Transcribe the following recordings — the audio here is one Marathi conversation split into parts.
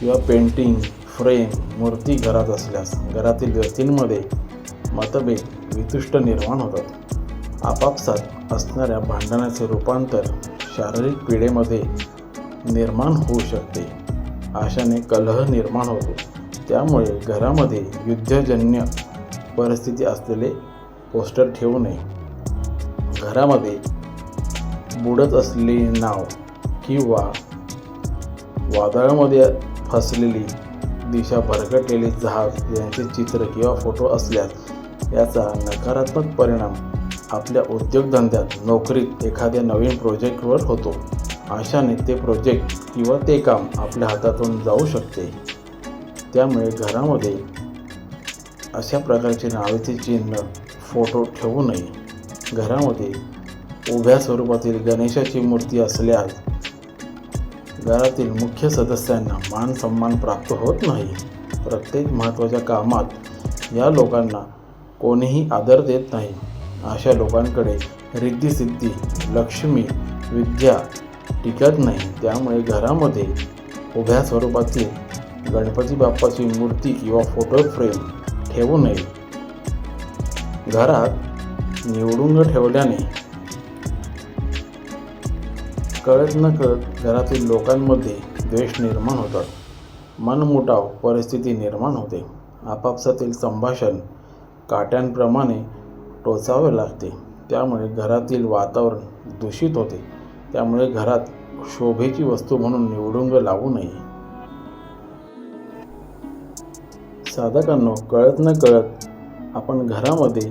किंवा पेंटिंग फ्रेम मूर्ती घरात असल्यास घरातील व्यक्तींमध्ये मतभेद वितुष्ट निर्माण होतात. आपापसात असणाऱ्या भांडणाचे रूपांतर शारीरिक पिढेमध्ये निर्माण होऊ शकते. अशाने कलह निर्माण होतो. त्यामुळे घरामध्ये युद्धजन्य परिस्थिती असलेले पोस्टर ठेवू नये. घरामध्ये बुडत असलेले नाव किंवा वादळामध्ये फसलेली दिशा भरकटलेली जहाज यांचे चित्र किंवा फोटो असल्यास याचा नकारात्मक परिणाम आपल्या उद्योगधंद्यात नोकरीत एखाद्या नवीन प्रोजेक्टवर होतो. अशाने ते प्रोजेक्ट किंवा ते काम आपल्या हातातून जाऊ शकते. त्यामुळे घरामध्ये अशा प्रकारचे नावेचे चिन्ह फोटो ठेवू नये. घरामध्ये उभ्या स्वरूपातील गणेशाची मूर्ती असल्यास घरातील मुख्य सदस्यांना मान सन्मान प्राप्त होत नाही. प्रत्येक महत्त्वाच्या कामात या लोकांना कोणीही आदर देत नाही. अशा लोकांकडे रिद्धिसिद्धी लक्ष्मी विद्या टिकत नाही. त्यामुळे घरामध्ये उभ्या स्वरूपातील गणपती बाप्पाची मूर्ती किंवा फोटो फ्रेम ठेवू नये. घरात निवडुंग ठेवल्याने कळत न कळत घरातील लोकांमध्ये द्वेष निर्माण होतात. मनमुटाव परिस्थिती निर्माण होते. आपापसातील संभाषण काट्यांप्रमाणे टोचावे लागते. त्यामुळे घरातील वातावरण दूषित होते. त्यामुळे घरात शोभेची वस्तू म्हणून निवडुंग लावू नये. साधकांनो कळत न कळत आपण घरामध्ये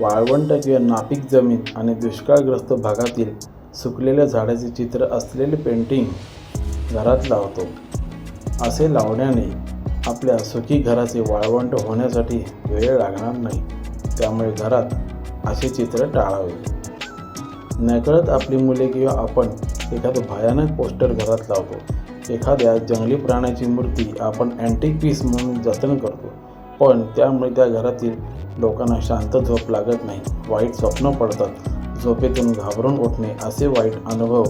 वाळवंट किंवा नापीक जमीन आणि दुष्काळग्रस्त भागातील सुकलेल्या झाडाचे चित्र असलेले पेंटिंग घरात लावतो. असे लावण्याने आपल्या सुखी घराचे वाळवंट होण्यासाठी वेळ लागणार नाही. त्यामुळे घरात असे चित्र टाळावे. नकळत आपली मुले किंवा आपण एखादं भयानक पोस्टर घरात लावतो. एखाद्या जंगली प्राण्याची मूर्ती आपण अँटिक पीस म्हणून जतन करतो. पण त्यामुळे त्या घरातील लोकांना शांत झोप लागत नाही. वाईट स्वप्न पडतात. झोपेतून घाबरून उठणे असे वाईट अनुभव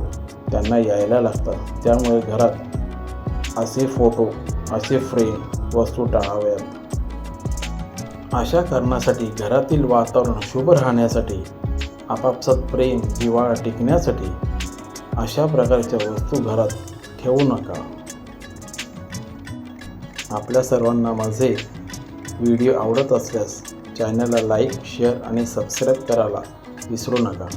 त्यांना यायला लागतात. त्यामुळे घरात असे फोटो असे फ्रेम वस्तू टाळाव्यात. अशा कारणासाठी घरातील वातावरण शुभ राहण्यासाठी आपापसात प्रेम जिवाळा टिकण्यासाठी अशा प्रकारच्या वस्तू घरात ठेवू नका. आपल्या सर्वांना माझे व्हिडिओ आवडत असल्यास चॅनलला लाईक शेअर आणि सबस्क्राईब करायला विसरू नका.